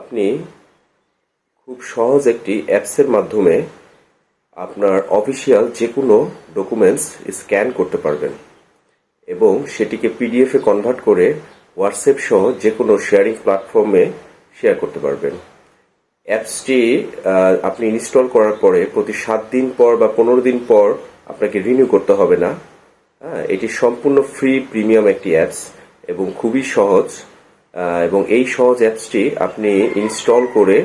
আপনি খুব সহজ একটি অ্যাপসের মাধ্যমে আপনার অফিসিয়াল যে কোনো ডকুমেন্টস স্ক্যান করতে পারবেন এবং সেটিকে পিডিএফে কনভার্ট করে হোয়াটসঅ্যাপ সহ যে কোনো শেয়ারিং প্ল্যাটফর্মে শেয়ার করতে পারবেন। অ্যাপসটি আপনি ইনস্টল করার পরে প্রতি সাত দিন পর বা পনেরো দিন পর আপনাকে রিনিউ করতে হবে না। হ্যাঁ এটি সম্পূর্ণ ফ্রি প্রিমিয়াম একটি অ্যাপস এবং খুবই সহজ। এবং এই সহজ অ্যাপসটি আপনি ইনস্টল করে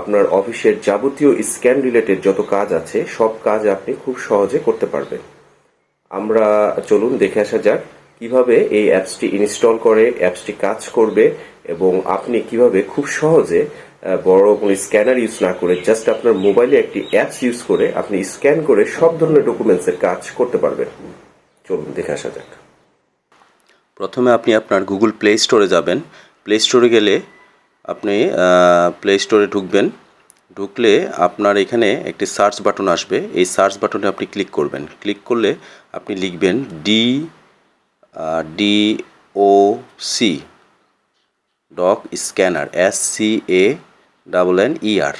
আপনার অফিসের যাবতীয় স্ক্যান রিলেটেড যত কাজ আছে, সব কাজ আপনি খুব সহজে করতে পারবেন। আমরা চলুন দেখে আসা যাক কীভাবে এই অ্যাপসটি ইনস্টল করে, অ্যাপসটি কাজ করবে এবং আপনি কীভাবে খুব সহজে বড় কোনো স্ক্যানার ইউজ না করে, জাস্ট আপনার মোবাইলে একটি অ্যাপস ইউজ করে আপনি স্ক্যান করে সব ধরনের ডকুমেন্টসের কাজ করতে পারবেন। চলুন দেখে আসা যাক। প্রথমে আপনি আপনার গুগল প্লে স্টোরে যাবেন। প্লে স্টোরে গেলে আপনি প্লে স্টোরে ঢুকবেন। ঢুকলে আপনার এখানে একটি সার্চ বাটন আসবে। এই সার্চ বাটনে আপনি ক্লিক করবেন। ক্লিক করলে আপনি লিখবেন D D O C doc scanner S C A double N E R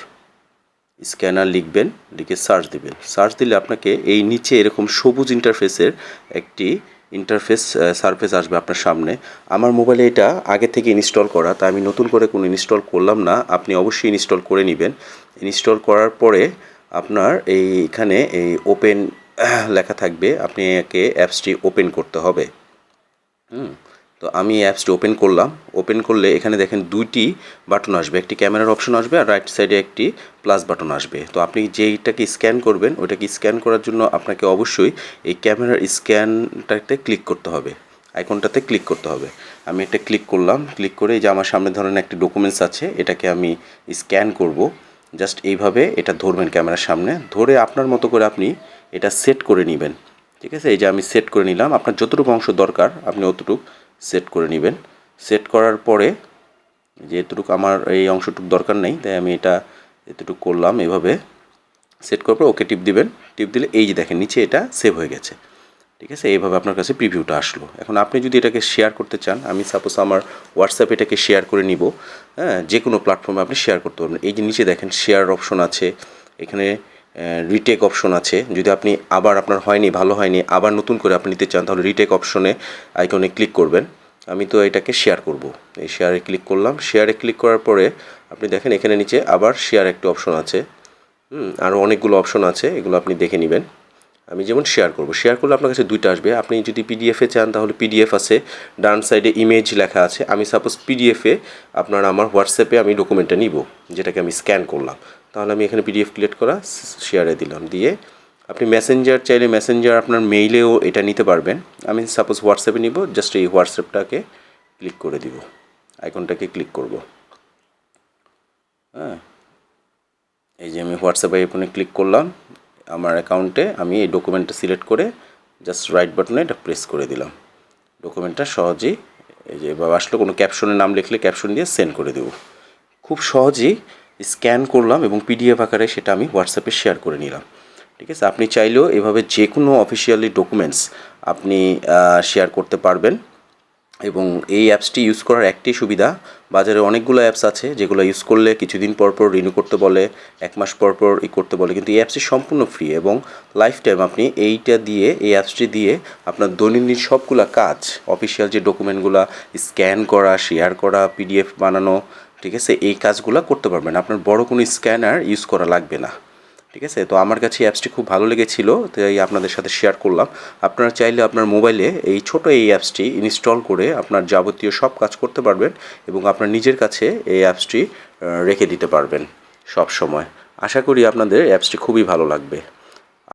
scanner লিখবেন, লিখে সার্চ দেবেন। সার্চ দিলে আপনাকে এই নিচে এরকম সবুজ ইন্টারফেসের একটি ইন্টারফেস সারফেস আসবে আপনার সামনে। আমার মোবাইলে এটা আগে থেকে ইনস্টল করা তাই আমি নতুন করে কোনো ইনস্টল করলাম না। আপনি অবশ্যই ইনস্টল করে নেবেন। ইনস্টল করার পরে আপনার এই এখানে এই ওপেন লেখা থাকবে। আপনি একে অ্যাপসটি ওপেন করতে হবে। হুম। তো আমি অ্যাপসটি ওপেন করলাম। ওপেন করলে এখানে দেখেন দুইটি বাটন আসবে। একটি ক্যামেরার অপশন আসবে আর রাইট সাইডে একটি প্লাস বাটন আসবে। তো আপনি যেইটাকে স্ক্যান করবেন, ওইটাকে স্ক্যান করার জন্য আপনাকে অবশ্যই এই ক্যামেরার স্ক্যানটাতে ক্লিক করতে হবে। আইকনটাতে ক্লিক করতে হবে। আমি এটা ক্লিক করলাম। ক্লিক করে যে আমার সামনে ধরেন একটি ডকুমেন্টস আছে, এটাকে আমি স্ক্যান করব। জাস্ট এইভাবে এটা ধরবেন ক্যামেরার সামনে। ধরে আপনার মতো করে আপনি এটা সেট করে নেবেন। ঠিক আছে? এই যে আমি সেট করে নিলাম। আপনার যতটুকু অংশ দরকার, আপনি অতটুকু সেট করে নেবেন। সেট করার পরে যে এতটুকু আমার এই অংশটুকু দরকার নেই, তাই আমি এটা এতটুকু করলাম এভাবে। সেট করার পর ওকে টিপ দিবেন। টিপ দিলে এই যে দেখেন নিচে এটা সেভ হয়ে গেছে। ঠিক আছে? এইভাবে আপনার কাছে প্রিভিউটা আসলো। এখন আপনি যদি এটাকে শেয়ার করতে চান, আমি সাপোজ আমার হোয়াটসঅ্যাপে এটাকে শেয়ার করে নিব। হ্যাঁ? যে কোনো প্ল্যাটফর্মে আপনি শেয়ার করতে পারবেন। এই যে নিচে দেখেন শেয়ার অপশন আছে। এখানে রিটেক অপশন আছে। যদি আপনি আবার আপনার হয়নি, ভালো হয়নি, আবার নতুন করে আপনি নিতে চান, তাহলে রিটেক অপশনে আইকনে ক্লিক করবেন। আমি তো এটাকে শেয়ার করব। এই শেয়ারে ক্লিক করলাম। শেয়ারে ক্লিক করার পরে আপনি দেখেন এখানে নিচে আবার শেয়ার একটি অপশন আছে। হুম আরও অনেকগুলো অপশন আছে, এগুলো আপনি দেখে নেবেন। আমি যেমন শেয়ার করব। শেয়ার করলে আপনার কাছে দুইটা আসবে। আপনি যদি পিডিএফে চান, তাহলে পিডিএফ আছে। ডান সাইডে ইমেজ লেখা আছে। আমি সাপোজ পিডিএফে আপনার আমার হোয়াটসঅ্যাপে আমি ডকুমেন্টটা নিব, যেটাকে আমি স্ক্যান করলাম। তাহলে আমি এখানে পিডিএফ ক্রিয়েট করা শেয়ারে দিলাম। দিয়ে আপনি মেসেঞ্জার চাইলে মেসেঞ্জার আপনার মেইলেও এটা নিতে পারবেন। আমি সাপোজ হোয়াটসঅ্যাপে নিব জাস্ট এই হোয়াটসঅ্যাপটাকে ক্লিক করে দিব। আইকনটাকে ক্লিক করব। হ্যাঁ। এই যে আমি হোয়াটসঅ্যাপ আইকনে ক্লিক করলাম, আমার অ্যাকাউন্টে আমি এই ডকুমেন্টটা সিলেক্ট করে জাস্ট রাইট বাটনে এটা প্রেস করে দিলাম। ডকুমেন্টটা সহজেই এই যে এবার আসলো, কোনো ক্যাপশনের নাম লিখলে ক্যাপশন দিয়ে সেন্ড করে দেবো। খুব সহজেই স্ক্যান করলাম এবং পিডিএফ আকারে সেটা আমি হোয়াটসঅ্যাপে শেয়ার করে নিলাম। ঠিক আছে? আপনি চাইলেও এভাবে যে কোনো অফিসিয়ালি ডকুমেন্টস আপনি শেয়ার করতে পারবেন এবং এই অ্যাপসটি ইউজ করার একটি সুবিধা, বাজারে অনেকগুলো অ্যাপস আছে যেগুলো ইউজ করলে কিছুদিন পর পর রিনিউ করতে বলে, এক মাস পর পর ই করতে বলে, কিন্তু এই অ্যাপসটি সম্পূর্ণ ফ্রি এবং লাইফ টাইম আপনি এইটা দিয়ে, এই অ্যাপসটি দিয়ে আপনার দৈনন্দিন সবগুলা কাজ অফিসিয়াল যে ডকুমেন্টগুলো স্ক্যান করা শেয়ার করা পিডিএফ বানানো ঠিক আছে? এই কাজগুলো করতে পারবেন। আপনার বড় কোনো স্ক্যানার ইউজ করা লাগবে না। ঠিক আছে? তো আমার কাছে অ্যাপসটি খুব ভালো লেগেছিল, তাই আপনাদের সাথে শেয়ার করলাম। আপনারা চাইলে আপনার মোবাইলে এই ছোট এই অ্যাপসটি ইনস্টল করে আপনার যাবতীয় সব কাজ করতে পারবেন এবং আপনার নিজের কাছে এই অ্যাপসটি রেখে দিতে পারবেন সব সময় আশা করি আপনাদের অ্যাপসটি খুবই ভালো লাগবে।